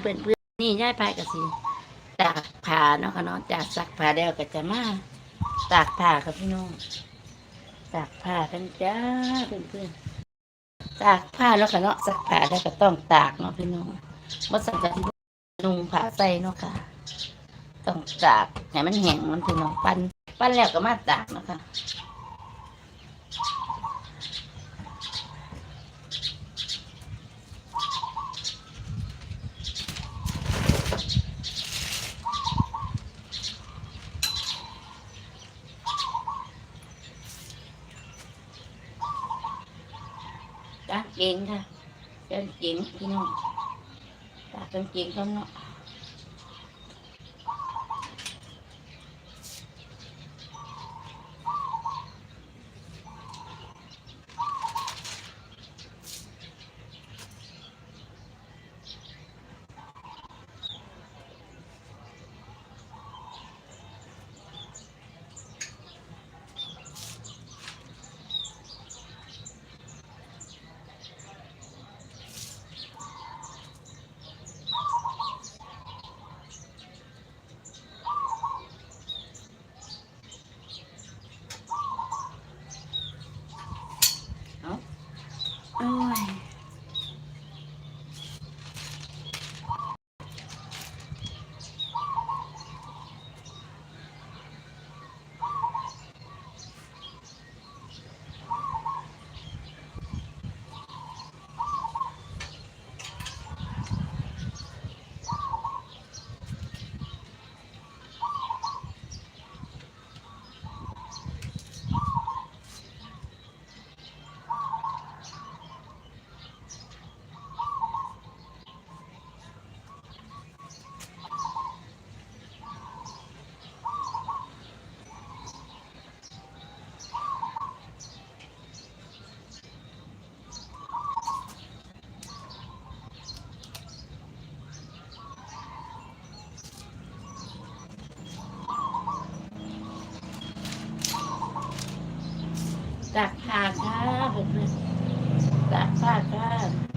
เพื่อนเพื่อนๆนี่ย่ายพายกับสิตากผ้าเนาะค่ะเนาะจากซักผ้าแล้วก็จะมาตากผ้ากับพี่น้องตากผ้ากันจ้าเพื่อนเพื่อนๆตากผ้าเนาะค่ะเนาะซักผ้าแล้วก็ต้องตากเนาะพี่น้องว่าสักกะที่นุ่งผ้าใส่เนาะค่ะ ต้องตากให้มันแห้งมันพี่น้องปั้นปั้นแล้วก็มาตากเนาะค่ะ กางเกงค่ะกางเกงพี่น้องตากกางเกงเขาเนาะ ตากผ้าค่ะตากผ้าค่ะ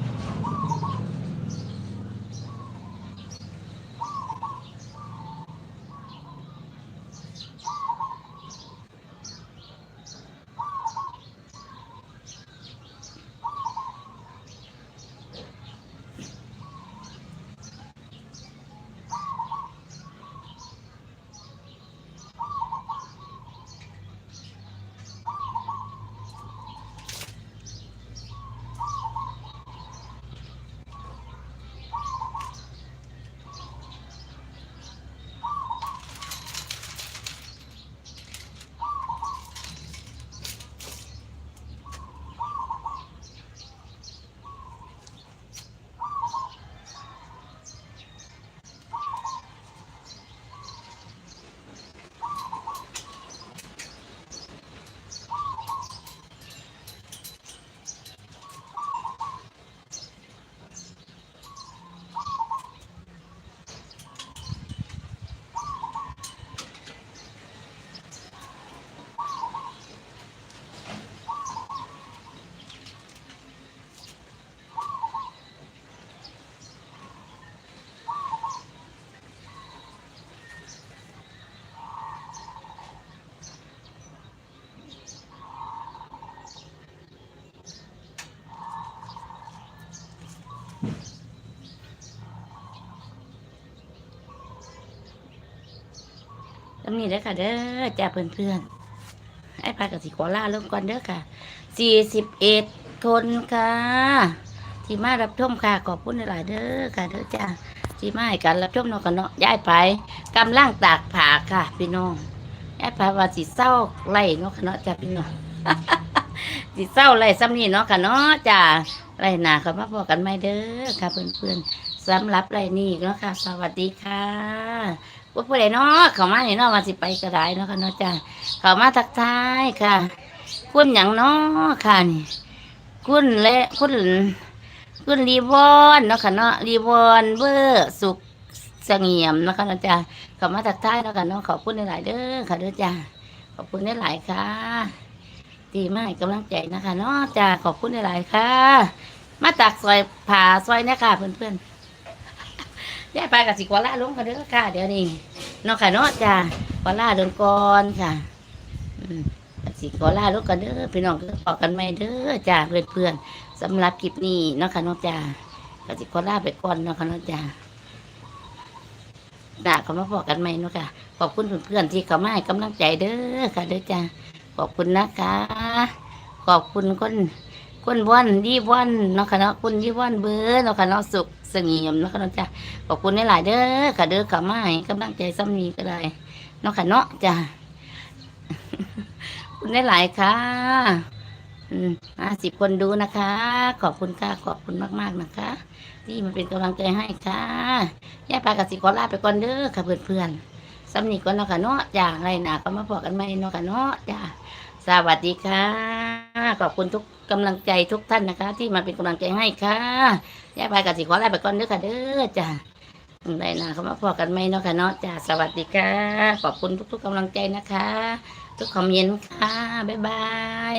ตรงนี้เด้อค่ะ เด้อจ้าเพื่อนๆไอ้พายกับสิขอล่าลงก่อนเด้อค่ะสี่สิบเอ็ดคนค่ะ ที่มารับชมค่ะขอบคุณหลายเด้อค่ะเด้อจ้าที่มาให้การรับชมนาะกันเนาะย้ายไปกำลังตากผาค่ะ พี่น้องย้ายไปว่าสิเศร้าไล่เนาะค่ะเนาะจ้าพี่น้องสิเศร้าไล่ซ้ำนี่เนาะค่ะเนาะจ้าไล่หนาเขามาพอกกันไหมเด้อค่ะเพื่อนๆสำหรับไล่นี่เนาะค่ะ สวัสดีค่ะ ว่าผู้ใดเนาะเขามาเนี่ยเนาะมาสิไปก็ได้เนาะค่ะเนาะจ้าเขามาทักทายค่ะ คุณหยังเนาะค่ะนี่ คุณและคุณคุณรีวอนเนาะค่ะเนาะรีวอนเบอร์สุขเสงี่ยมเนาะค่ะเนาะจ้าเขามาทักทายเนาะค่ะเนาะขอบคุณหลายเด้อค่ะเด้อจ้าขอบคุณหลายค่ะดีมากกำลังใจนะคะเนาะจ้าขอบคุณหลายค่ะ มาตักซอยผ่าซอยเนี่ยค่ะเพื่อนๆ ยายไปกับสิขอล่าลงกันเด้อค่ะ เดี๋ยวนี้เนาะค่ะเนาะจ้าขอล่าเดินก่อนค่ะอืมก็สิขอลาลงกันเด้อพี่น้องก็ขอกันใหมเด้อจ้าเพื่อนๆสำหรับคลิปนี้เนาะค่ะเนาะจ้าก็สิขอล่าไปก่อนเนาะค่ะเนาะจ้าด่าเขามาบอกกันใหมเนาะค่ะ ขอบคุณเพื่อนๆที่เขามาให้กำลังใจเด้อค่ะเด้อจ้าขอบคุณนะคะ ขอบคุณคนคนวันยี่วันเนาะค่ะเนาะคุณยี่วันเบอร์เนาะค่ะเนาะสุข สงี่ยมเนาะค่ะเนาะจ้าขอบคุณหลายเด้อค่ะเด้อเขามาให้กำลังใจซ้ำนี้ก็ได้เนาะค่ะเนาะจ้าคุณได้หลายค่ะอืมห้าสิบคนดูนะคะ ขอบคุณค่ะ ขอบคุณมากๆนะคะ ที่มาเป็นกำลังใจให้ค่ะย่าปากับสิขอลาไปก่อนเด้อค่ะเพื่อนๆสำนีก่อนเนาะค่ะเนาะจ้าไรหนาก็มาพอกันใหมเนาะค่ะเนาะจ้าสวัสดีค่ะ ขอบคุณทุกกำลังใจทุกท่านนะคะ ที่มาเป็นกำลังใจให้ค่ะ ยาปลากับสิขอลาไปก่อนเด้อค่ะเด้อจ้าไรหนาก็มาพอกันไหมเนาะค่ะเนาะจ้าสวัสดีค่ะ ขอบคุณทุก ๆกำลังใจนะคะ ทุกคอมเมนต์ค่ะ บ๊ายบาย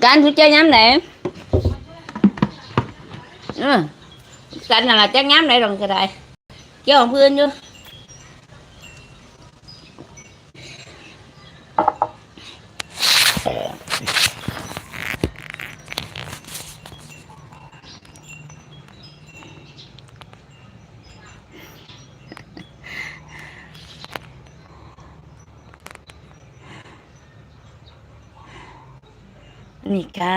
cái anh cứ chơi nhám này Ừ. Canh là chơi nhám này rồi kìa đại. Chứ không phương chưa นี่ค่ะ